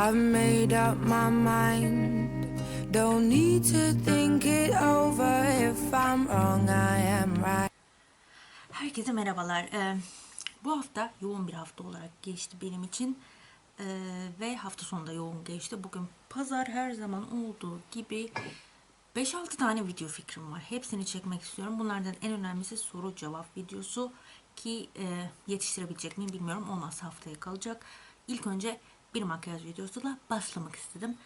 I've made up my mind. Don't need to think it over. If I'm wrong, I am right. Herkese merhabalar. Ee, bu hafta yoğun bir hafta olarak geçti benim için. Ee, ve hafta sonunda yoğun geçti. Bugün pazar her zaman olduğu gibi 5-6 tane video fikrim var. Hepsini çekmek istiyorum. Bunlardan en önemlisi soru cevap videosu ki e, yetiştirebilecek miyim bilmiyorum. Olmazsa haftaya kalacak. İlk önce bir makyaj videosuyla başlamak istedim.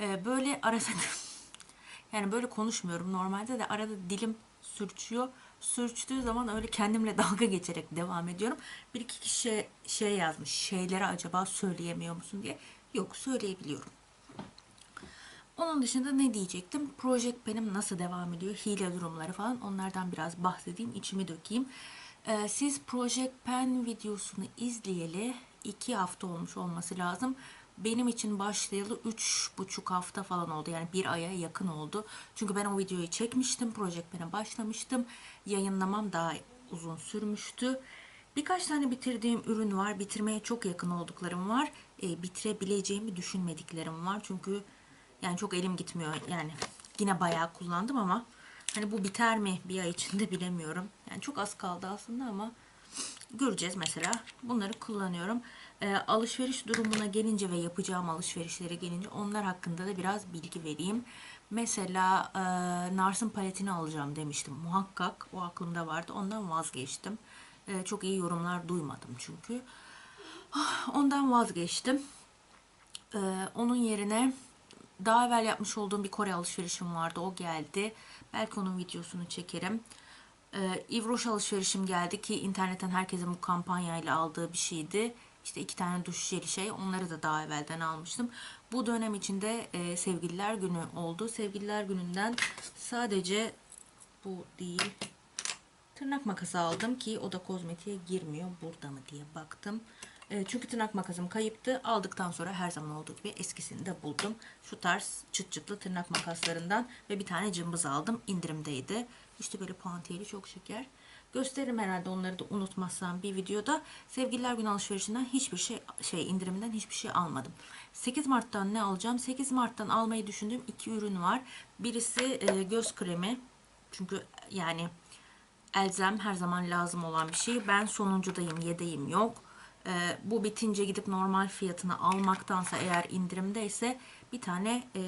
Ee, böyle arada Yani böyle konuşmuyorum normalde de arada dilim sürçüyor. Sürçtüğü zaman öyle kendimle dalga geçerek devam ediyorum. Bir iki kişi şey yazmış. Şeyleri acaba söyleyemiyor musun diye. Yok söyleyebiliyorum. Onun dışında ne diyecektim? Project Pen'im nasıl devam ediyor? Hile durumları falan. Onlardan biraz bahsedeyim. içimi dökeyim. Ee, siz Project Pen videosunu izleyeli iki hafta olmuş olması lazım. Benim için başlayalı üç buçuk hafta falan oldu. Yani bir aya yakın oldu. Çünkü ben o videoyu çekmiştim. Project Pen'e başlamıştım. Yayınlamam daha uzun sürmüştü. Birkaç tane bitirdiğim ürün var. Bitirmeye çok yakın olduklarım var. E, bitirebileceğimi düşünmediklerim var. Çünkü yani çok elim gitmiyor. Yani yine bayağı kullandım ama hani bu biter mi bir ay içinde bilemiyorum. Yani çok az kaldı aslında ama göreceğiz mesela. Bunları kullanıyorum. E, alışveriş durumuna gelince ve yapacağım alışverişlere gelince onlar hakkında da biraz bilgi vereyim. Mesela e, Nars'ın paletini alacağım demiştim. Muhakkak o aklımda vardı. Ondan vazgeçtim. E, çok iyi yorumlar duymadım çünkü. Ah, Ondan vazgeçtim. Ee, onun yerine daha evvel yapmış olduğum bir Kore alışverişim vardı. O geldi. Belki onun videosunu çekerim. Ee, Ivroş alışverişim geldi ki internetten herkesin bu kampanyayla aldığı bir şeydi. İşte iki tane duş jeli şey. Onları da daha evvelden almıştım. Bu dönem içinde e, sevgililer günü oldu. Sevgililer gününden sadece bu değil Tırnak makası aldım ki o da kozmetiğe girmiyor. Burada mı diye baktım. E, çünkü tırnak makasım kayıptı. Aldıktan sonra her zaman olduğu gibi eskisini de buldum. Şu tarz çıt çıtlı tırnak makaslarından ve bir tane cımbız aldım. İndirimdeydi. İşte böyle puantiyeli çok şeker. Gösteririm herhalde onları da unutmazsam bir videoda. Sevgililer günü alışverişinden hiçbir şey şey indiriminden hiçbir şey almadım. 8 Mart'tan ne alacağım? 8 Mart'tan almayı düşündüğüm iki ürün var. Birisi e, göz kremi. Çünkü yani elzem her zaman lazım olan bir şey. Ben sonuncudayım, yedeğim yok. Ee, bu bitince gidip normal fiyatını almaktansa eğer indirimdeyse bir tane e,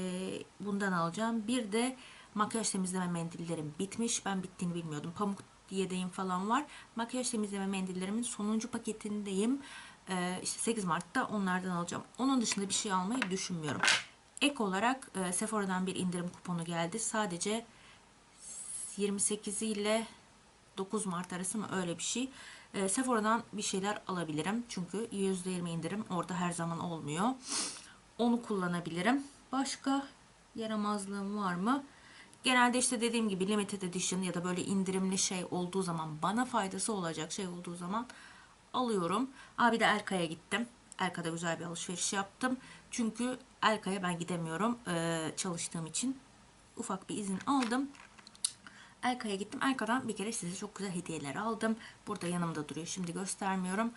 bundan alacağım. Bir de makyaj temizleme mendillerim bitmiş. Ben bittiğini bilmiyordum. Pamuk yedeğim falan var. Makyaj temizleme mendillerimin sonuncu paketindeyim. Ee, işte 8 Mart'ta onlardan alacağım. Onun dışında bir şey almayı düşünmüyorum. Ek olarak e, Sephora'dan bir indirim kuponu geldi. Sadece 28 ile 9 Mart arası mı öyle bir şey. E, Sephora'dan bir şeyler alabilirim. Çünkü %20 indirim orada her zaman olmuyor. Onu kullanabilirim. Başka yaramazlığım var mı? Genelde işte dediğim gibi limited edition ya da böyle indirimli şey olduğu zaman bana faydası olacak şey olduğu zaman alıyorum. Abi de Elka'ya gittim. Elka'da güzel bir alışveriş yaptım. Çünkü Elka'ya ben gidemiyorum çalıştığım için. Ufak bir izin aldım. Elka'ya gittim. Elka'dan bir kere size çok güzel hediyeler aldım. Burada yanımda duruyor. Şimdi göstermiyorum.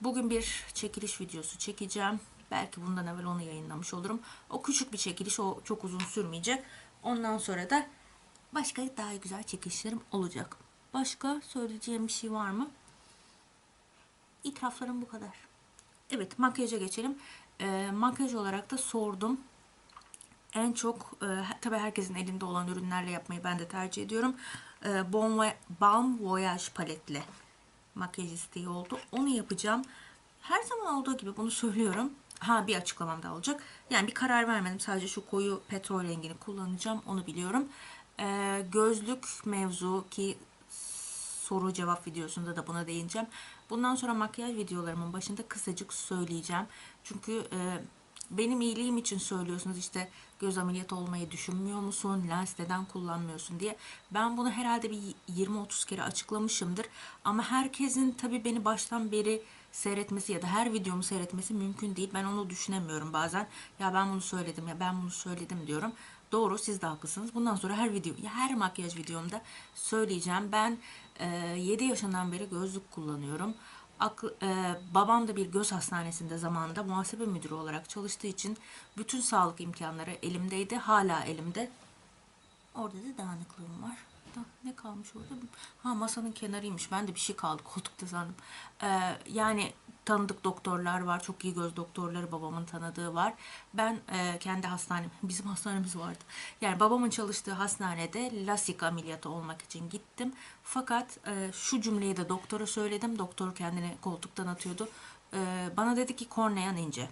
Bugün bir çekiliş videosu çekeceğim. Belki bundan evvel onu yayınlamış olurum. O küçük bir çekiliş. O çok uzun sürmeyecek. Ondan sonra da başka daha güzel çekilişlerim olacak. Başka söyleyeceğim bir şey var mı? İtiraflarım bu kadar. Evet makyaja geçelim. Ee, makyaj olarak da sordum. En çok e, tabii herkesin elinde olan ürünlerle yapmayı ben de tercih ediyorum. E, Bon Balm Voyage paletle makyaj isteği oldu. Onu yapacağım. Her zaman olduğu gibi bunu söylüyorum. Ha bir açıklamam da olacak. Yani bir karar vermedim. Sadece şu koyu petrol rengini kullanacağım. Onu biliyorum. E, gözlük mevzu ki soru cevap videosunda da buna değineceğim. Bundan sonra makyaj videolarımın başında kısacık söyleyeceğim. Çünkü e, benim iyiliğim için söylüyorsunuz işte göz ameliyatı olmayı düşünmüyor musun? Lens neden kullanmıyorsun diye. Ben bunu herhalde bir 20-30 kere açıklamışımdır. Ama herkesin tabii beni baştan beri seyretmesi ya da her videomu seyretmesi mümkün değil. Ben onu düşünemiyorum bazen. Ya ben bunu söyledim ya ben bunu söyledim diyorum. Doğru siz de haklısınız. Bundan sonra her video, ya her makyaj videomda söyleyeceğim. Ben e, 7 yaşından beri gözlük kullanıyorum. Aklı, e, babam da bir göz hastanesinde zamanında muhasebe müdürü olarak çalıştığı için bütün sağlık imkanları elimdeydi. Hala elimde. Orada da dağınıklığım var. Ne kalmış orada? Ha masanın kenarıymış. Ben de bir şey kaldı koltukta sandım. Ee, yani tanıdık doktorlar var. Çok iyi göz doktorları babamın tanıdığı var. Ben e, kendi hastanem, bizim hastanemiz vardı. Yani babamın çalıştığı hastanede lasik ameliyatı olmak için gittim. Fakat e, şu cümleyi de doktora söyledim. Doktor kendini koltuktan atıyordu. E, bana dedi ki korneyan ince.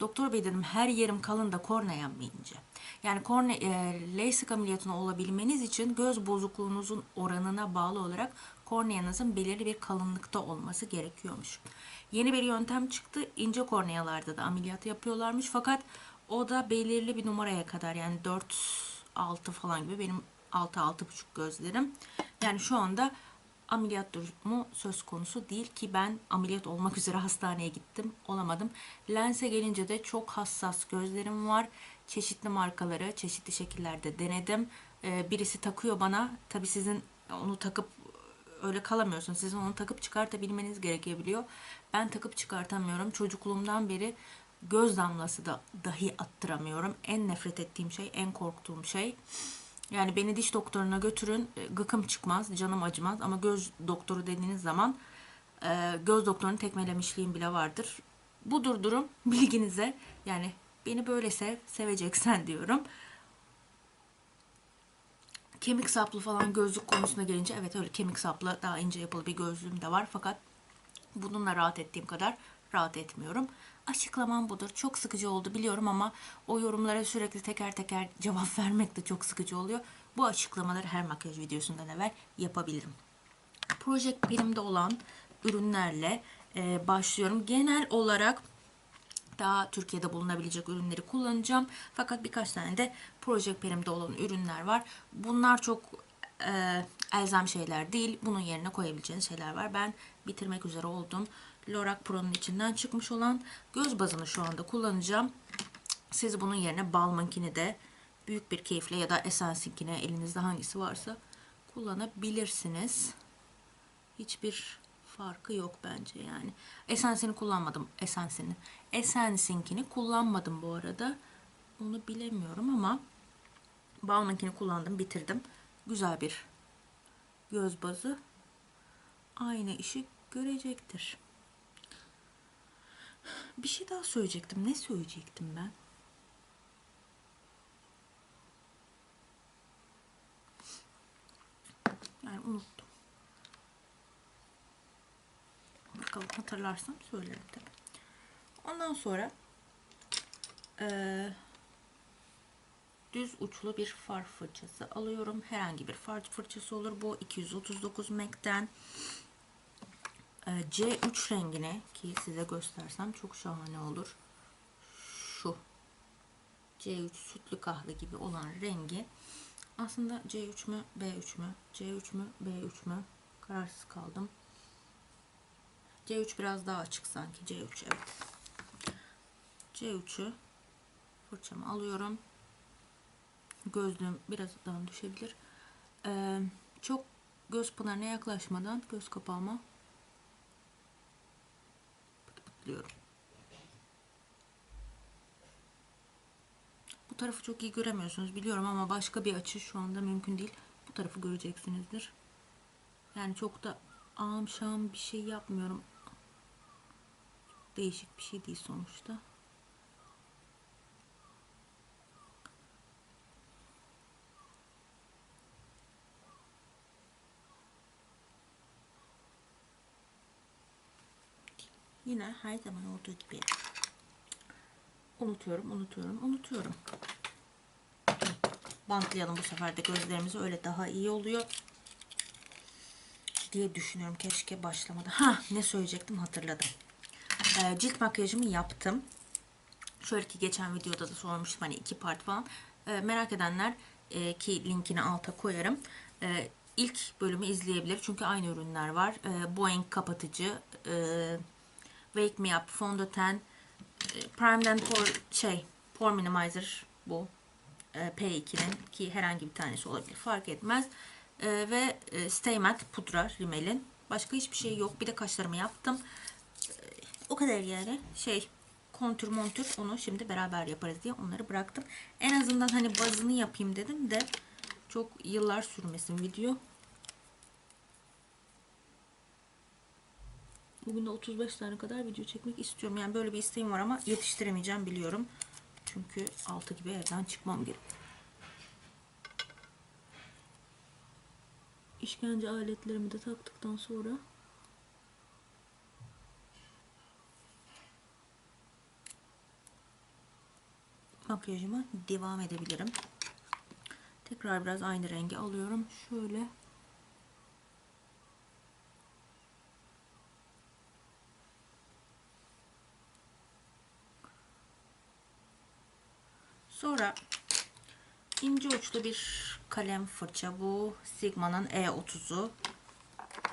Doktor bey dedim her yerim kalın da korneyan mı ince? Yani korne, e, LASIK ameliyatını olabilmeniz için göz bozukluğunuzun oranına bağlı olarak korneanızın belirli bir kalınlıkta olması gerekiyormuş. Yeni bir yöntem çıktı. İnce kornealarda da ameliyat yapıyorlarmış. Fakat o da belirli bir numaraya kadar yani 4 6 falan gibi benim 6 6,5 gözlerim. Yani şu anda ameliyat durumu söz konusu değil ki ben ameliyat olmak üzere hastaneye gittim. Olamadım. Lense gelince de çok hassas gözlerim var. Çeşitli markaları, çeşitli şekillerde denedim. Ee, birisi takıyor bana. Tabii sizin onu takıp öyle kalamıyorsun. Sizin onu takıp çıkartabilmeniz gerekebiliyor. Ben takıp çıkartamıyorum. Çocukluğumdan beri göz damlası da dahi attıramıyorum. En nefret ettiğim şey, en korktuğum şey. Yani beni diş doktoruna götürün, e, gıkım çıkmaz, canım acımaz ama göz doktoru dediğiniz zaman e, göz doktorunu tekmelemişliğim bile vardır. Budur durum bilginize. Yani beni böyle sev, seveceksen diyorum. Kemik saplı falan gözlük konusuna gelince evet öyle kemik saplı daha ince yapılı bir gözlüğüm de var fakat bununla rahat ettiğim kadar rahat etmiyorum. Açıklamam budur. Çok sıkıcı oldu biliyorum ama o yorumlara sürekli teker teker cevap vermek de çok sıkıcı oluyor. Bu açıklamaları her makyaj videosundan evvel yapabilirim. Project Prim'de olan ürünlerle e, başlıyorum. Genel olarak daha Türkiye'de bulunabilecek ürünleri kullanacağım. Fakat birkaç tane de Project Prim'de olan ürünler var. Bunlar çok e, elzem şeyler değil. Bunun yerine koyabileceğiniz şeyler var. Ben bitirmek üzere oldum. Lorac Pro'nun içinden çıkmış olan göz bazını şu anda kullanacağım. Siz bunun yerine Balmain'kini de büyük bir keyifle ya da Essence'inkini elinizde hangisi varsa kullanabilirsiniz. Hiçbir farkı yok bence yani. Essence'ini kullanmadım. Essence'ini. Essence'inkini kullanmadım bu arada. Onu bilemiyorum ama Balmain'kini kullandım, bitirdim. Güzel bir göz bazı. Aynı işi görecektir. Bir şey daha söyleyecektim. Ne söyleyecektim ben? Yani unuttum. Bakalım hatırlarsam söylerim tabii. Ondan sonra eee, düz uçlu bir far fırçası alıyorum. Herhangi bir far fırçası olur. Bu 239 MAC'den e, C3 rengine ki size göstersem çok şahane olur. Şu C3 sütlü kahve gibi olan rengi aslında C3 mü B3 mü C3 mü B3 mü kararsız kaldım. C3 biraz daha açık sanki C3 evet. C3'ü fırçamı alıyorum. Gözlüğüm biraz daha düşebilir. Ee, çok göz pınarına yaklaşmadan göz kapağıma pıtpıtlıyorum. Bu tarafı çok iyi göremiyorsunuz biliyorum ama başka bir açı şu anda mümkün değil. Bu tarafı göreceksinizdir. Yani çok da şam bir şey yapmıyorum. Değişik bir şey değil sonuçta. Yine her zaman olduğu gibi unutuyorum, unutuyorum, unutuyorum. Bantlayalım bu sefer de gözlerimizi öyle daha iyi oluyor diye düşünüyorum. Keşke başlamadan. Ha ne söyleyecektim hatırladım. Ee, cilt makyajımı yaptım. Şöyle ki geçen videoda da sormuştum hani iki part falan. Ee, merak edenler e, ki linkini alta koyarım. Ee, ilk bölümü izleyebilir. Çünkü aynı ürünler var. Ee, Boeing kapatıcı, e, Wake Me Up fondöten, e, Prime'den por, şey, Pore Minimizer bu. E, P2'nin ki herhangi bir tanesi olabilir fark etmez. E, ve e, Stay Matte pudra Rimmel'in Başka hiçbir şey yok. Bir de kaşlarımı yaptım. Ee, O kadar yani. Şey kontür montür onu şimdi beraber yaparız diye onları bıraktım. En azından hani bazını yapayım dedim de çok yıllar sürmesin video. Bugün de 35 tane kadar video çekmek istiyorum. Yani böyle bir isteğim var ama yetiştiremeyeceğim biliyorum. Çünkü 6 gibi evden çıkmam gerek. İşkence aletlerimi de taktıktan sonra makyajıma devam edebilirim. Tekrar biraz aynı rengi alıyorum. Şöyle Sonra ince uçlu bir kalem fırça. Bu Sigma'nın E30'u.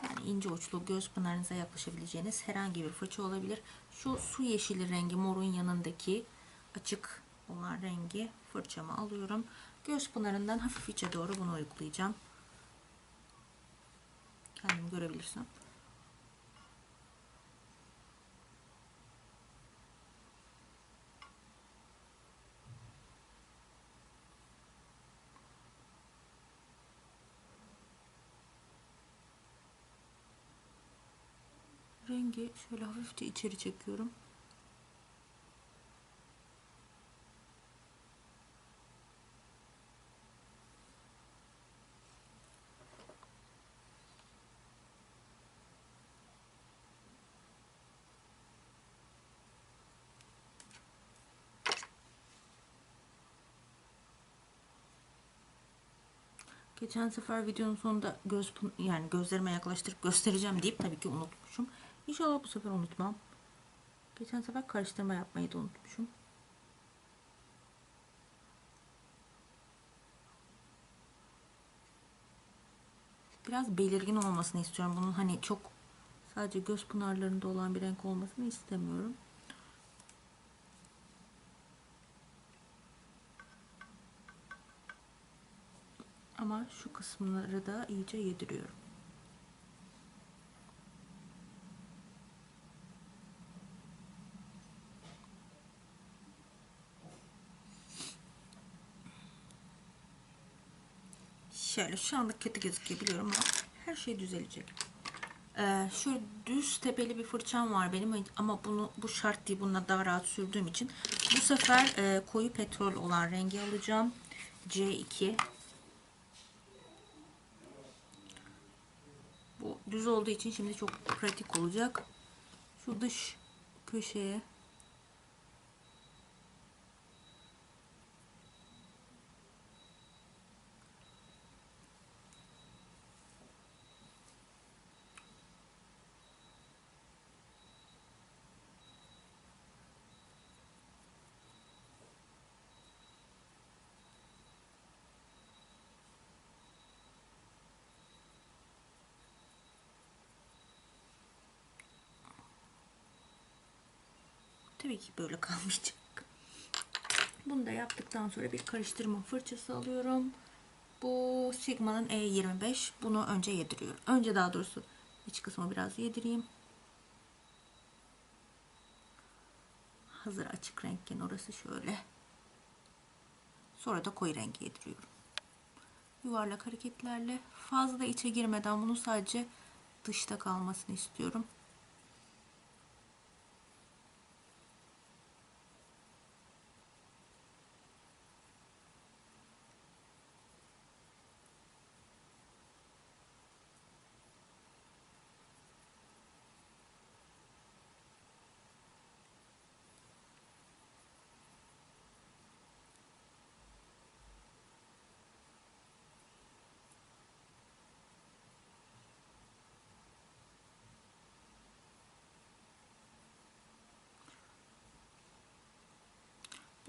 Yani ince uçlu göz pınarınıza yaklaşabileceğiniz herhangi bir fırça olabilir. Şu su yeşili rengi morun yanındaki açık olan rengi fırçamı alıyorum. Göz pınarından hafif içe doğru bunu uygulayacağım. Kendimi görebilirsem. Rengi şöyle hafifçe içeri çekiyorum. Geçen sefer videonun sonunda göz yani gözlerime yaklaştırıp göstereceğim deyip tabii ki unutmuşum. İnşallah bu sefer unutmam. Geçen sefer karıştırma yapmayı da unutmuşum. Biraz belirgin olmasını istiyorum. Bunun hani çok sadece göz pınarlarında olan bir renk olmasını istemiyorum. Ama şu kısımları da iyice yediriyorum. Şöyle şu anda kötü gözüküyor biliyorum ama her şey düzelecek. Ee, şöyle düz tepeli bir fırçam var benim ama bunu bu şart değil bununla daha rahat sürdüğüm için bu sefer e, koyu petrol olan rengi alacağım. C2 Bu düz olduğu için şimdi çok pratik olacak. Şu dış köşeye tabii ki böyle kalmayacak. Bunu da yaptıktan sonra bir karıştırma fırçası alıyorum. Bu Sigma'nın E25. Bunu önce yediriyorum. Önce daha doğrusu iç kısmı biraz yedireyim. Hazır açık renkken orası şöyle. Sonra da koyu rengi yediriyorum. Yuvarlak hareketlerle fazla içe girmeden bunu sadece dışta kalmasını istiyorum.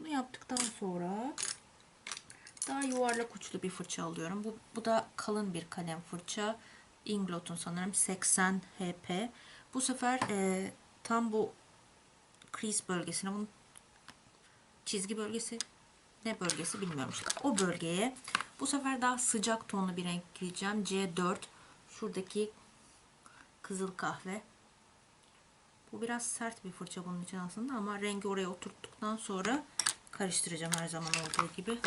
Bunu yaptıktan sonra daha yuvarlak uçlu bir fırça alıyorum. Bu, bu da kalın bir kalem fırça. Inglot'un sanırım 80 HP. Bu sefer e, tam bu crease bölgesine bunun çizgi bölgesi ne bölgesi bilmiyorum işte. O bölgeye bu sefer daha sıcak tonlu bir renk gireceğim. C4 şuradaki kızıl kahve. Bu biraz sert bir fırça bunun için aslında ama rengi oraya oturttuktan sonra karıştıracağım her zaman olduğu gibi.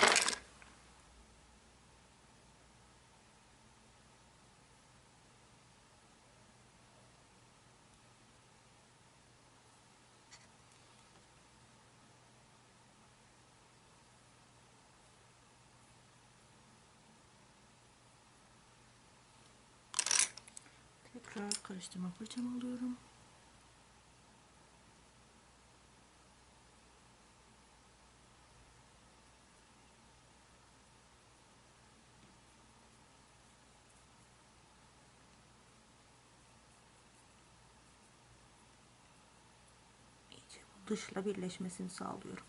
Tekrar karıştırma fırçamı alıyorum. İyice bu dışla birleşmesini sağlıyorum.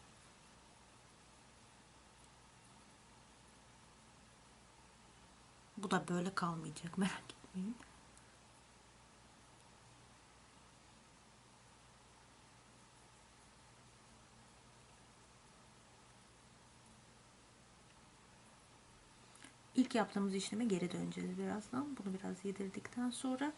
Bu da böyle kalmayacak merak etmeyin. İlk yaptığımız işleme geri döneceğiz birazdan. Bunu biraz yedirdikten sonra.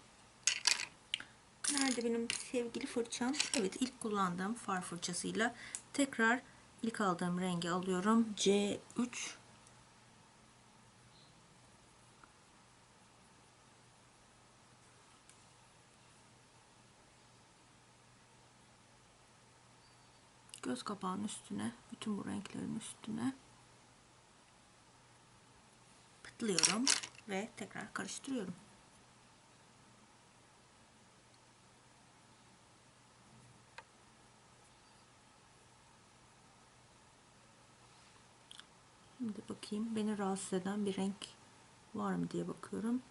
Nerede benim sevgili fırçam? Evet ilk kullandığım far fırçasıyla tekrar ilk aldığım rengi alıyorum. C3 göz kapağının üstüne bütün bu renklerin üstüne pıtlıyorum ve tekrar karıştırıyorum. Şimdi bakayım beni rahatsız eden bir renk var mı diye bakıyorum.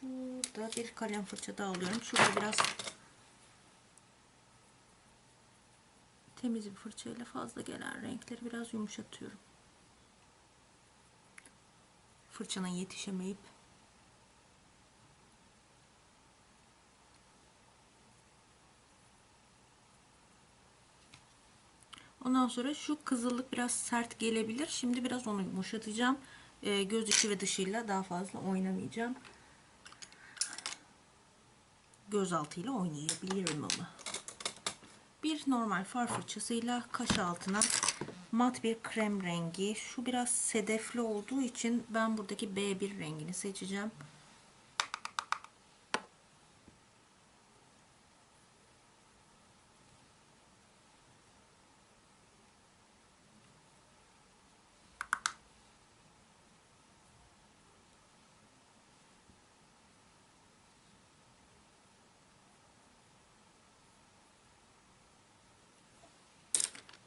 Şurada bir kalem fırça daha alıyorum. Şurada biraz temiz bir fırçayla fazla gelen renkleri biraz yumuşatıyorum. Fırçana yetişemeyip Ondan sonra şu kızıllık biraz sert gelebilir. Şimdi biraz onu yumuşatacağım. Ee, göz içi ve dışıyla daha fazla oynamayacağım. Göz altıyla oynayabilirim ama. Bir normal far fırçasıyla kaş altına mat bir krem rengi. Şu biraz sedefli olduğu için ben buradaki B1 rengini seçeceğim.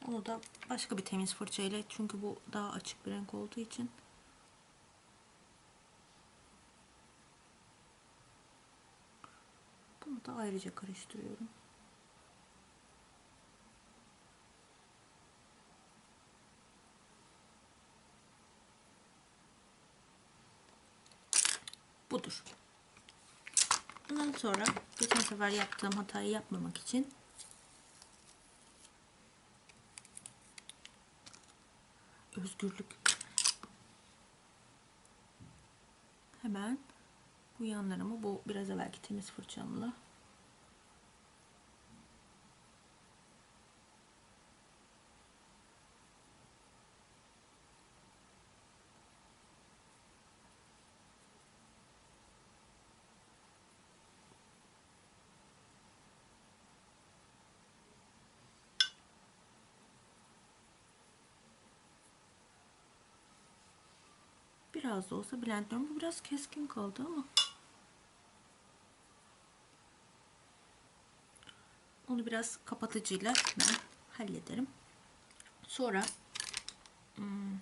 Onu da başka bir temiz fırçayla çünkü bu daha açık bir renk olduğu için bunu da ayrıca karıştırıyorum. Budur. Bundan sonra geçen sefer yaptığım hatayı yapmamak için özgürlük. Hemen bu yanlarımı bu biraz evvelki temiz fırçamla biraz da olsa blendliyorum. Bu biraz keskin kaldı ama onu biraz kapatıcıyla ben hallederim. Sonra hmm,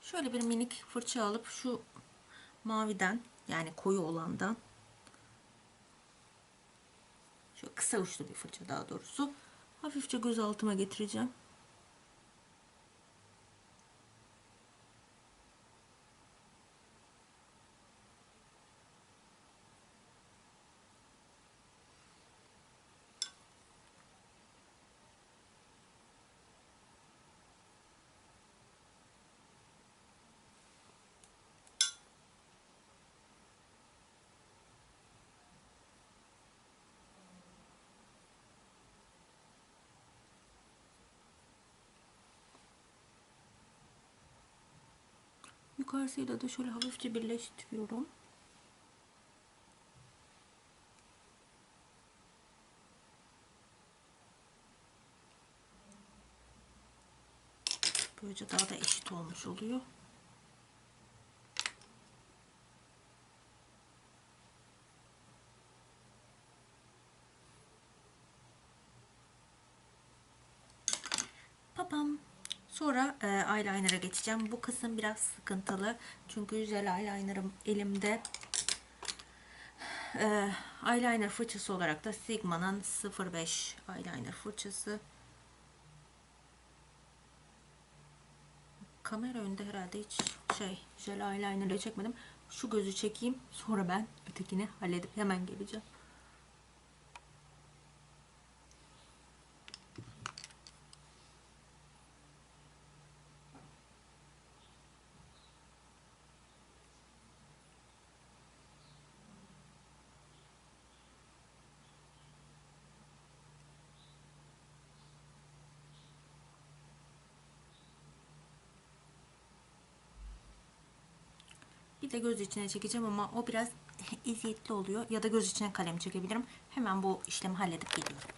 şöyle bir minik fırça alıp şu maviden yani koyu olandan şu kısa uçlu bir fırça daha doğrusu hafifçe göz altıma getireceğim. Yukarısıyla da şöyle hafifçe birleştiriyorum. Böylece daha da eşit olmuş oluyor. Sonra e, eyeliner'a geçeceğim. Bu kısım biraz sıkıntılı. Çünkü jel eyeliner'ım elimde. E, eyeliner fırçası olarak da Sigma'nın 05 eyeliner fırçası. Kamera önünde herhalde hiç şey jel eyeliner ile çekmedim. Şu gözü çekeyim. Sonra ben ötekini halledip hemen geleceğim. Bir de göz içine çekeceğim ama o biraz eziyetli oluyor. Ya da göz içine kalem çekebilirim. Hemen bu işlemi halledip geliyorum.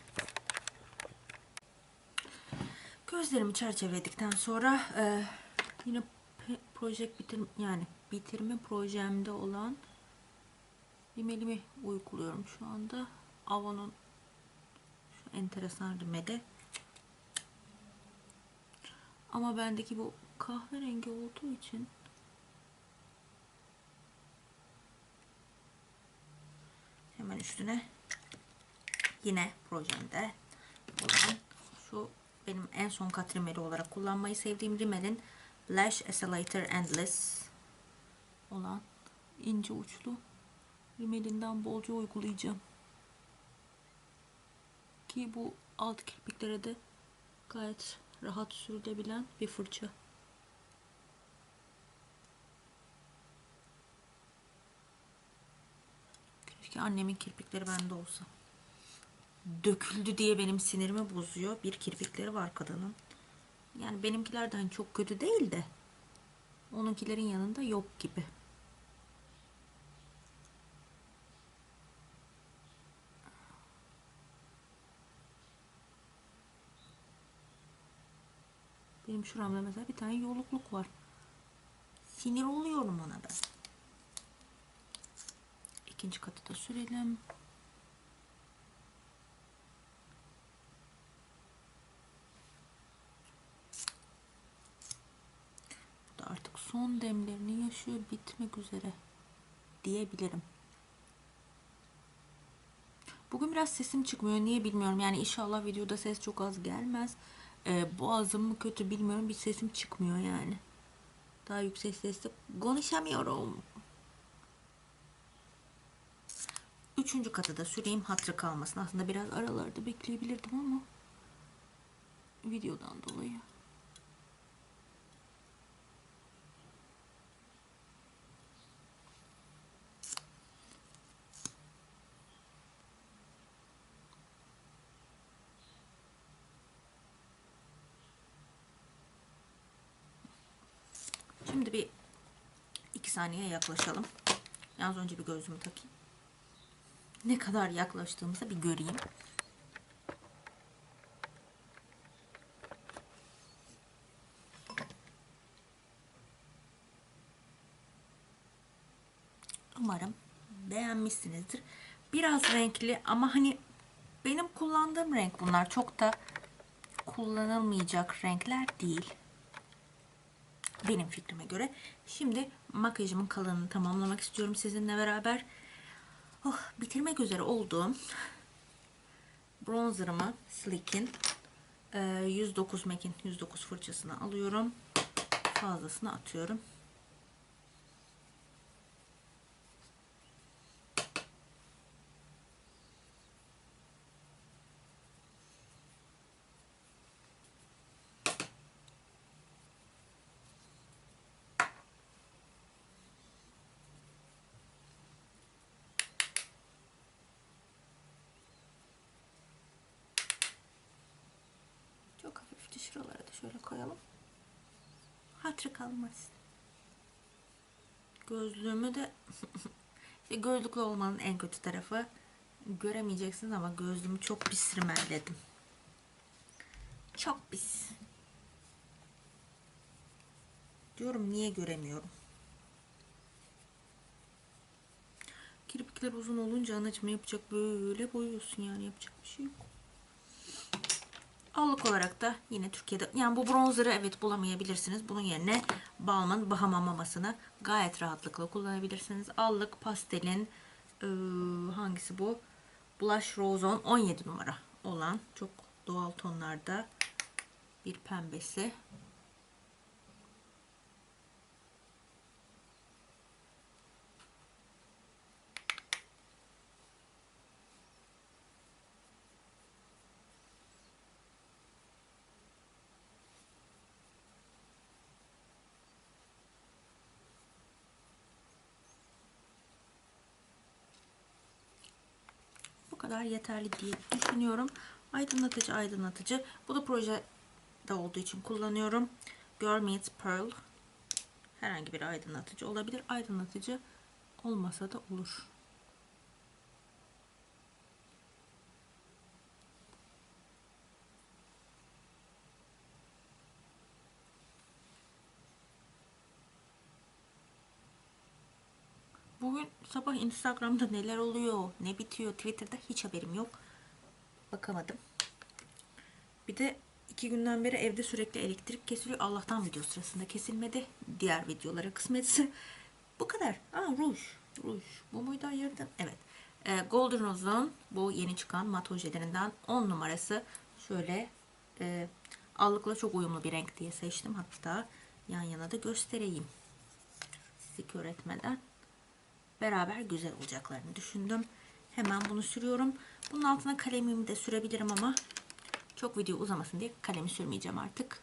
Gözlerimi çerçeveledikten sonra e, yine proje bitir yani bitirme projemde olan rimelimi uyguluyorum şu anda. Avon'un şu enteresan rimeli. Ama bendeki bu kahverengi olduğu için hemen üstüne yine projemde olan şu benim en son kat rimeli olarak kullanmayı sevdiğim rimelin Lash Accelerator Endless olan ince uçlu rimelinden bolca uygulayacağım. Ki bu alt kirpiklere de gayet rahat sürülebilen bir fırça. Keşke annemin kirpikleri bende olsa. Döküldü diye benim sinirimi bozuyor. Bir kirpikleri var kadının. Yani benimkilerden çok kötü değil de onunkilerin yanında yok gibi. Benim şuramda mesela bir tane yolukluk var. Sinir oluyorum ona ben. İkinci katı da sürelim. Bu da artık son demlerini yaşıyor. Bitmek üzere diyebilirim. Bugün biraz sesim çıkmıyor. Niye bilmiyorum. Yani inşallah videoda ses çok az gelmez. Ee, boğazım mı kötü bilmiyorum. Bir sesim çıkmıyor yani. Daha yüksek sesle konuşamıyorum. Üçüncü katı da süreyim hatırı kalmasın. Aslında biraz aralarda bekleyebilirdim ama videodan dolayı. Şimdi bir iki saniye yaklaşalım. Yalnız önce bir gözümü takayım. Ne kadar yaklaştığımızı bir göreyim. Umarım beğenmişsinizdir. Biraz renkli ama hani benim kullandığım renk bunlar. Çok da kullanılmayacak renkler değil. Benim fikrime göre. Şimdi makyajımın kalanını tamamlamak istiyorum sizinle beraber. Oh, bitirmek üzere olduğum bronzerımı Slick'in e, 109 MAC'in 109 fırçasını alıyorum. Fazlasını atıyorum. Çok hafif şuralara da şöyle koyalım. Hatırı kalmaz. Gözlüğümü de işte gözlüklü olmanın en kötü tarafı göremeyeceksiniz ama gözlüğümü çok pis rimelledim. Çok pis. Diyorum niye göremiyorum. Kirpikler uzun olunca anacığım yapacak böyle boyuyorsun yani yapacak bir şey yok. Allık olarak da yine Türkiye'de yani bu bronzerı evet bulamayabilirsiniz. Bunun yerine Balm'ın Bahama mamasını gayet rahatlıkla kullanabilirsiniz. Allık pastelin eee, hangisi bu? Blush Rose On 17 numara olan çok doğal tonlarda bir pembesi. Bu kadar yeterli diye düşünüyorum. Aydınlatıcı aydınlatıcı. Bu da projede olduğu için kullanıyorum. Girl Meets Pearl. Herhangi bir aydınlatıcı olabilir. Aydınlatıcı olmasa da olur. Bugün sabah Instagram'da neler oluyor, ne bitiyor, Twitter'da hiç haberim yok. Bakamadım. Bir de iki günden beri evde sürekli elektrik kesiliyor. Allah'tan video sırasında kesilmedi. Diğer videolara kısmetse. Bu kadar. Aa ruj. Ruj. Bu muydu ayırdın? Evet. Ee, Golden Rose'un bu yeni çıkan mat ojelerinden 10 numarası. Şöyle e, allıkla çok uyumlu bir renk diye seçtim. Hatta yan yana da göstereyim. Sizi kör etmeden beraber güzel olacaklarını düşündüm. Hemen bunu sürüyorum. Bunun altına kalemimi de sürebilirim ama çok video uzamasın diye kalemi sürmeyeceğim artık.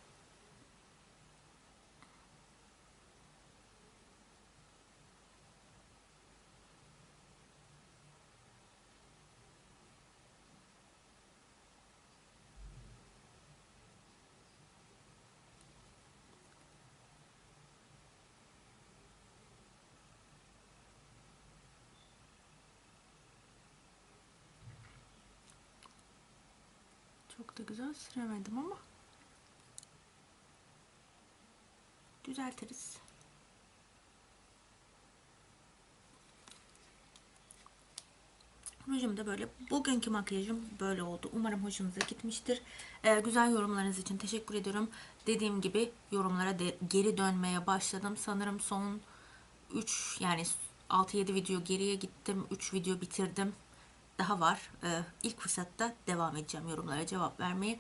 Çok da güzel süremedim ama düzeltiriz. Rujum da böyle. Bugünkü makyajım böyle oldu. Umarım hoşunuza gitmiştir. Ee, güzel yorumlarınız için teşekkür ediyorum. Dediğim gibi yorumlara de, geri dönmeye başladım. Sanırım son 3 yani 6-7 video geriye gittim. 3 video bitirdim. Daha var. Ee, ilk fırsatta devam edeceğim yorumlara cevap vermeye.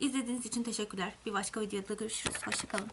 İzlediğiniz için teşekkürler. Bir başka videoda görüşürüz. Hoşçakalın.